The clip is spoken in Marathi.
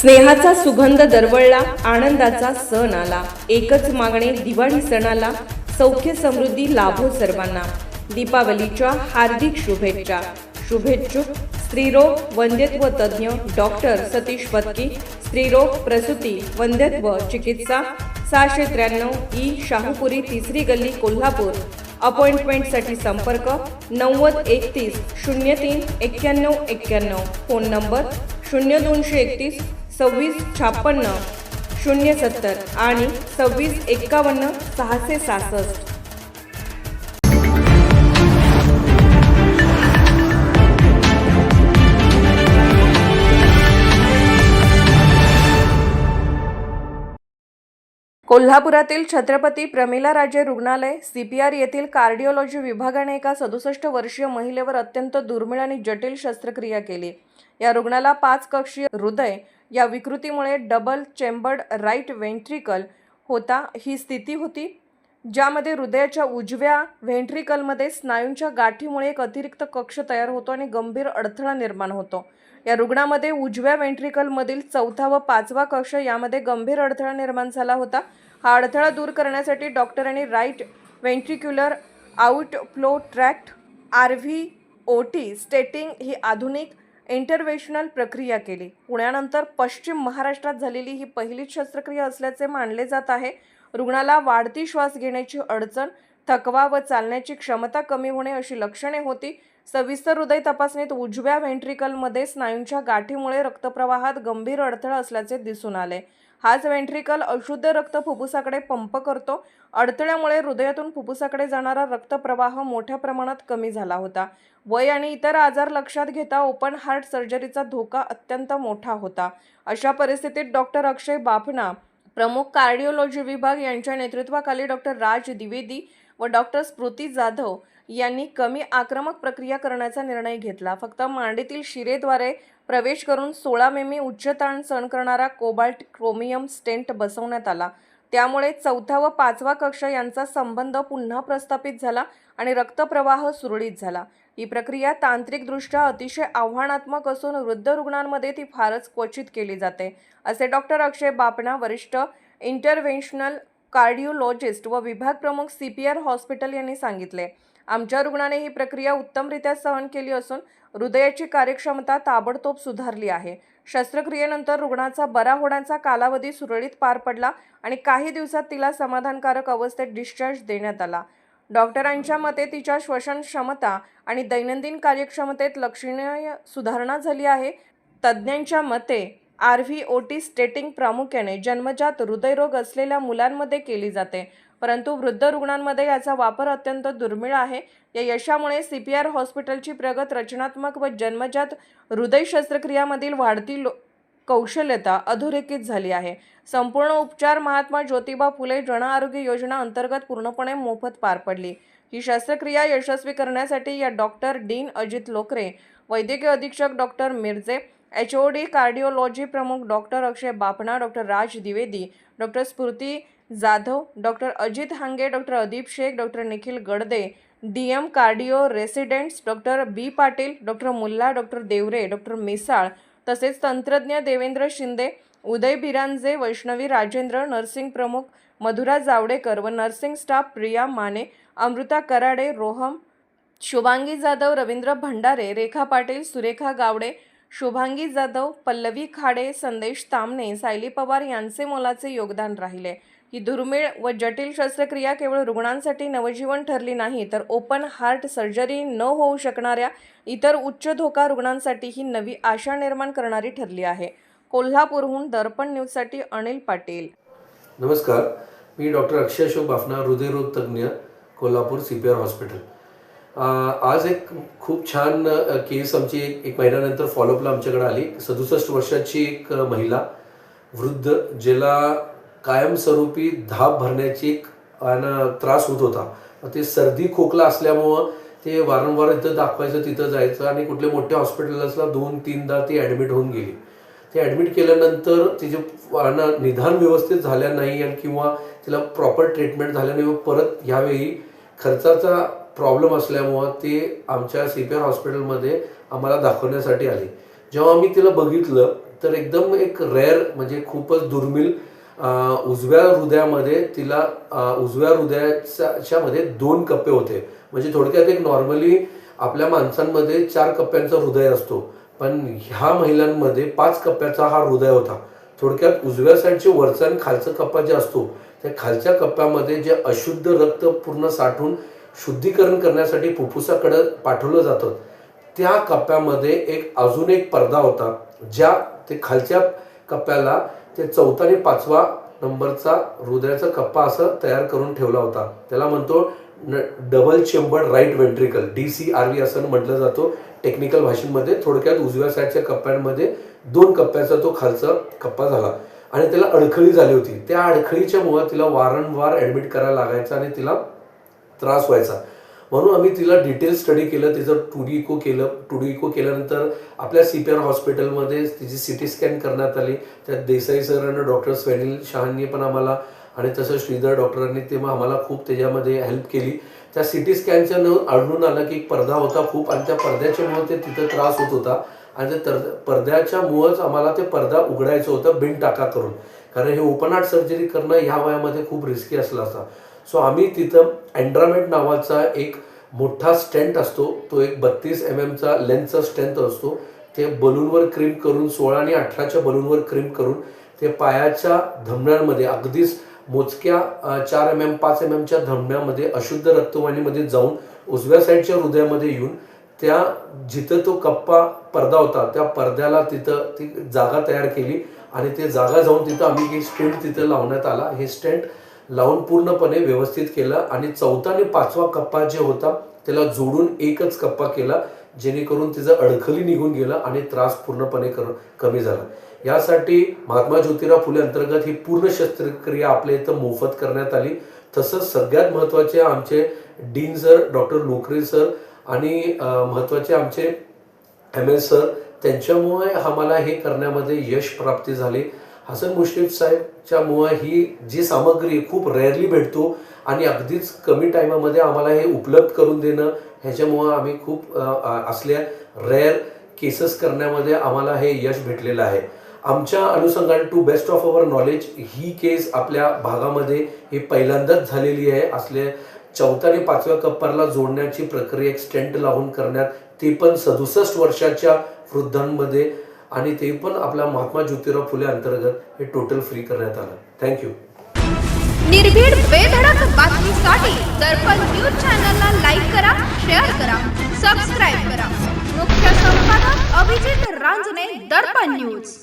स्नेहाचा सुगंध दरवळला आनंदाचा सण आला. एकच मागणे दिवाळी सणाला सौख्य समृद्धी लाभो सर्वांना. दीपावलीच्या हार्दिक शुभेच्छा. शुभेच्छुक स्त्रीरोग वंद्यत्व तज्ज्ञ डॉक्टर सतीश पत्की स्त्रीरोग प्रसूती वंद्यत्व चिकित्सा सहाशे त्र्याण्णव ई शाहूपुरी तिसरी गल्ली कोल्हापूर. अपॉइंटमेंटसाठी संपर्क नव्वद एकतीस शून्य तीन एक्क्याण्णव एक्क्याण्णव. फोन नंबर शून्य दोनशे एकतीस सव्वीस छापन्न शून्य सत्तर आणि सव्वीस एक्कावन्न सहाशे सहासष्ट. कोल्हापुरातील छत्रपती प्रमिला राजे रुग्णालय सीपीआर येथील कार्डिओलॉजी विभागाने एका सदुसष्ट वर्षीय महिलेवर अत्यंत दुर्मिळ आणि जटिल शस्त्रक्रिया केली. या रुग्णाला पाच कक्षीय हृदय या विकृतीमुळे डबल चेंबर्ड राईट व्हेंट्रिकल होता ही स्थिती होती. ज्यामध्ये हृदयाच्या उजव्या व्हेंट्रिकलमध्ये स्नायूंच्या गाठीमुळे एक अतिरिक्त कक्ष तयार होतो आणि गंभीर अडथळा निर्माण होतो. या रुग्णामध्ये उजव्या व्हेंट्रिकलमधील चौथा व पाचवा कक्ष यामध्ये गंभीर अडथळा निर्माण झाला होता. हा अडथळा दूर करण्यासाठी डॉक्टरांनी right ventricular outflow tract R V O T stenting ही आधुनिक इंटरव्हेशनल प्रक्रिया केली. पुण्यानंतर पश्चिम महाराष्ट्रात झालेली ही पहिलीच शस्त्रक्रिया असल्याचे मानले जात आहे. रुग्णाला वाढती श्वास घेण्याची अडचण थकवा व चालण्याची क्षमता कमी होणे अशी लक्षणे होती. सविस्तर हृदय तपासणीत उजव्या व्हेंट्रिकलमध्ये स्नायूंच्या गाठीमुळे रक्तप्रवाहात गंभीर अडथळा असल्याचे दिसून आले. हाच वेंट्रिकल अशुद्ध रक्त फुफ्फुसाकडे पंप करतो. अडथळ्यामुळे हृदयातून फुफ्फुसाकडे जाणारा रक्तप्रवाह मोठ्या प्रमाणात कमी झाला होता. वय आणि इतर आजार लक्षात घेता ओपन हार्ट सर्जरीचा धोका अत्यंत मोठा होता. अशा परिस्थितीत डॉक्टर अक्षय बाफना प्रमुख कार्डिओलॉजी विभाग यांच्या नेतृत्वाखाली डॉक्टर राज द्विवेदी व डॉक्टर स्मृती जाधव यांनी कमी आक्रमक प्रक्रिया करण्याचा निर्णय घेतला. फक्त मांडीतील शिरेद्वारे प्रवेश करून सोळा मिमी उच्च ताण सहन करणारा कोबाल्ट क्रोमियम स्टेंट बसवण्यात आला. त्यामुळे चौथा व पाचवा कक्ष यांचा संबंध पुन्हा प्रस्थापित झाला आणि रक्तप्रवाह सुरळीत झाला. ही प्रक्रिया तांत्रिकदृष्ट्या अतिशय आव्हानात्मक असून वृद्ध रुग्णांमध्ये ती फारच क्वचित केली जाते असे डॉक्टर अक्षय बापणा वरिष्ठ इंटरव्हेन्शनल कार्डिओलॉजिस्ट व विभाग प्रमुख सी पी आर हॉस्पिटल यांनी सांगितले. आमच्या रुग्णाने ही प्रक्रिया उत्तमरित्या सहन केली असून हृदयाची कार्यक्षमता ताबडतोब सुधारली आहे. शस्त्रक्रियेनंतर रुग्णाचा बरा होण्याचा कालावधी सुरळीत पार पडला आणि काही दिवसात तिला समाधानकारक अवस्थेत डिस्चार्ज देण्यात आला. डॉक्टरांच्या मते तिच्या श्वसन क्षमता आणि दैनंदिन कार्यक्षमतेत लक्षणीय सुधारणा झाली आहे. तज्ज्ञांच्या मते R V O T stenting प्रामुख्याने जन्मजात हृदयरोग असलेल्या मुलांमध्ये केली जाते. परंतु वृद्ध रुग्णांमध्ये याचा वापर अत्यंत दुर्मिळ आहे. या यशामुळे सी पी आर हॉस्पिटलची प्रगत रचनात्मक व जन्मजात हृदय शस्त्रक्रियामधील वाढती लो कौशल्यता अधोरेखित झाली आहे. संपूर्ण उपचार महात्मा ज्योतिबा फुले जन आरोग्य योजना अंतर्गत पूर्णपणे मोफत पार पडली. ही शस्त्रक्रिया यशस्वी करण्यासाठी या डॉक्टर डीन अजित लोकरे वैद्यकीय अधीक्षक doctor Mirje H O D cardiology प्रमुख doctor Akshay Bapna doctor Raj Dwivedi doctor Sphurti Jadhav doctor Ajit Hange doctor Adeep Shaikh doctor Nikhil Gadde D M cardio residents doctor B Patil doctor Mulla doctor Deore doctor Misal तसेच तंत्रज्ञ देवेंद्र शिंदे उदय बिरांजे वैष्णवी राजेंद्र नर्सिंग प्रमुख मधुरा जावडेकर व नर्सिंग स्टाफ प्रिया माने अमृता कराडे रोहम शुभांगी जाधव रवींद्र भंडारे रेखा पाटील सुरेखा गावडे शुभांगी जाधव पल्लवी खाडे संदेश तामणे सायली पवार यांचे मोलाचे योगदान राहिले. ही दुर्मिळ व जटिल शस्त्रक्रिया केवळ रुग्णांसाठी नवजीवन ठरली नाही तर ओपन हार्ट सर्जरी न होऊ शकणाऱ्या इतर उच्च धोका रुग्णांसाठी ही नवी आशा निर्माण करणारी ठरली आहे. कोल्हापूरहून दर्पण न्यूजसाठी अनिल पाटील. नमस्कार मी डॉक्टर अक्षय अशोक बाफना हृदयरोग तज्ज्ञ Kolhapur C P R hospital. आज एक खूप छान केस आमची एक एक महिन्यानंतर फॉलोअपला आमच्याकडे आली. सदुसष्ट वर्षाची एक महिला वृद्ध ज्याला कायमस्वरूपी धाप भरण्याची एक त्रास होत होता. ते सर्दी खोकला असल्यामुळं ते वारंवार इथं दाखवायचं तिथं जायचं आणि कुठल्या मोठ्या हॉस्पिटल्सला दोन तीनदा ती ॲडमिट होऊन गेली. ते ॲडमिट केल्यानंतर तिचे निदान व्यवस्थित झाल्या नाही आणि किंवा तिला प्रॉपर ट्रीटमेंट झाल्या नाही व परत ह्यावेळी खर्चाचा प्रॉब्लेम असल्यामुळं ते आमच्या सी पी आर हॉस्पिटलमध्ये आम्हाला दाखवण्यासाठी आले. जेव्हा आम्ही तिला बघितलं तर एकदम एक रेअर म्हणजे खूपच दुर्मिळ उजव्या हृदयामध्ये तिला उजव्या हृदयाच्या मध्ये दोन कप्पे होते. म्हणजे थोडक्यात एक नॉर्मली आपल्या माणसांमध्ये चार कप्प्यांचा हृदय असतो. पण ह्या महिलांमध्ये पाच कप्प्याचा हा हृदय होता. थोडक्यात उजव्या साईडचे वरचा आणि खालचा कप्पा जे असतो त्या खालच्या कप्प्यामध्ये जे अशुद्ध रक्त पूर्ण साठून शुद्धीकरण करण्यासाठी फुफ्फुसाकडे पाठवलं जातं त्या कप्प्यामध्ये एक अजून एक पडदा होता ज्या ते खालच्या कप्प्याला ते चौथा आणि पाचवा नंबरचा हृदयाचा कप्पा असं तयार करून ठेवला होता. त्याला म्हणतो double chambered right ventricle D C R V असं म्हटलं जातो. टेक्निकल भाषेमध्ये थोडक्यात उजव्या साईडच्या कप्प्यांमध्ये दोन कप्प्याचा तो खालचा कप्पा झाला. आणि त्याला अडखळी झाली होती. त्या अडखळीच्या मुळे तिला वारंवार ऍडमिट करायला लागायचा आणि तिला त्रास व्हायचा. म्हणून आम्ही तिला डिटेल स्टडी केलं तिचं टू डी इको केलं. टू डी इको केल्यानंतर आपल्या सी पी आर हॉस्पिटलमध्ये तिची सी टी स्कॅन करण्यात आली. त्यात देसाई सर आणि डॉक्टर स्वेनिल शहांनी पण आम्हाला आणि तसं श्रीधर डॉक्टरांनी ते मग आम्हाला खूप त्याच्यामध्ये हेल्प केली. त्या सी टी स्कॅनच्या न आढळून आलं की एक पडदा होता खूप आणि त्या पडद्याच्यामुळे ते तिथं त्रास होत होता. आणि त्या तर पडद्याच्यामुळंच आम्हाला ते पडदा उघडायचं होतं बिन टाका करून. कारण हे ओपन हार्ट सर्जरी करणं ह्या वयामध्ये खूप रिस्की असलं असता. सो आम्ही तिथं अँड्रामेट नावाचा एक मोठा स्टेंट असतो. तो एक बत्तीस एम एमचा लेन्थचा स्टेंट असतो. ते बलूनवर क्रीम करून सोळा आणि अठराच्या बलूनवर क्रीम करून ते पायाच्या धमन्यांमध्ये अगदीच मोजक्या चार एम एम पाच एम एमच्या धमन्यामध्ये अशुद्ध रक्तवाहिनीमध्ये जाऊन उजव्या साईडच्या हृदयामध्ये येऊन त्या जिथं तो कप्पा पडदा होता त्या पडद्याला तिथं ती जागा तयार केली आणि ते जागा जाऊन तिथं आम्ही एक स्टेंट तिथं लावण्यात आला. हे स्टेंट लावून पूर्णपणे व्यवस्थित केलं आणि चौथा आणि पाचवा कप्पा जे होता त्याला जोडून एकच कप्पा केला जेणेकरून तिचं अडखली निघून गेलं आणि त्रास पूर्णपणे कर कमी झाला. यासाठी महात्मा ज्योतिराव फुले अंतर्गत ही पूर्ण शस्त्रक्रिया आपल्या इथं मोफत करण्यात आली. तसंच सगळ्यात महत्त्वाचे आमचे dean sir doctor Lokare sir आणि महत्त्वाचे आमचे एम एस सर त्यांच्यामुळे आम्हाला हे करण्यामध्ये यश प्राप्ती झाली. हसन मुश्रीफ साहेबच्या मुळे ही जी सामग्री खूप रेअरली भेटतो आणि अगदीच कमी टायमामध्ये आम्हाला हे उपलब्ध करून देणं ह्याच्यामुळं आम्ही खूप असल्या रेअर केसेस करण्यामध्ये आम्हाला हे यश भेटलेलं आहे. आमच्या अनुषंगाने to best of our knowledge he case आपल्या भागामध्ये ही पहिल्यांदाच झालेली आहे. असले चौथा आणि पाचव्या कप्पारला जोडण्याची प्रक्रिया एक स्टेंट लावून करण्यात ते पण सदुसष्ट वर्षाच्या वृद्धांमध्ये आणि ते पण आपल्या महात्मा ज्योतिराव फुले अंतर्गत हे टोटल फ्री करण्यात आलं. थँक्यू निर्भीड बेधडक बातमीसाठी दर्पण न्यूज चॅनलला लाईक करा शेअर करा सबस्क्राईब करा. मुख्य संपादक अभिजित रांजने दर्पण न्यूज.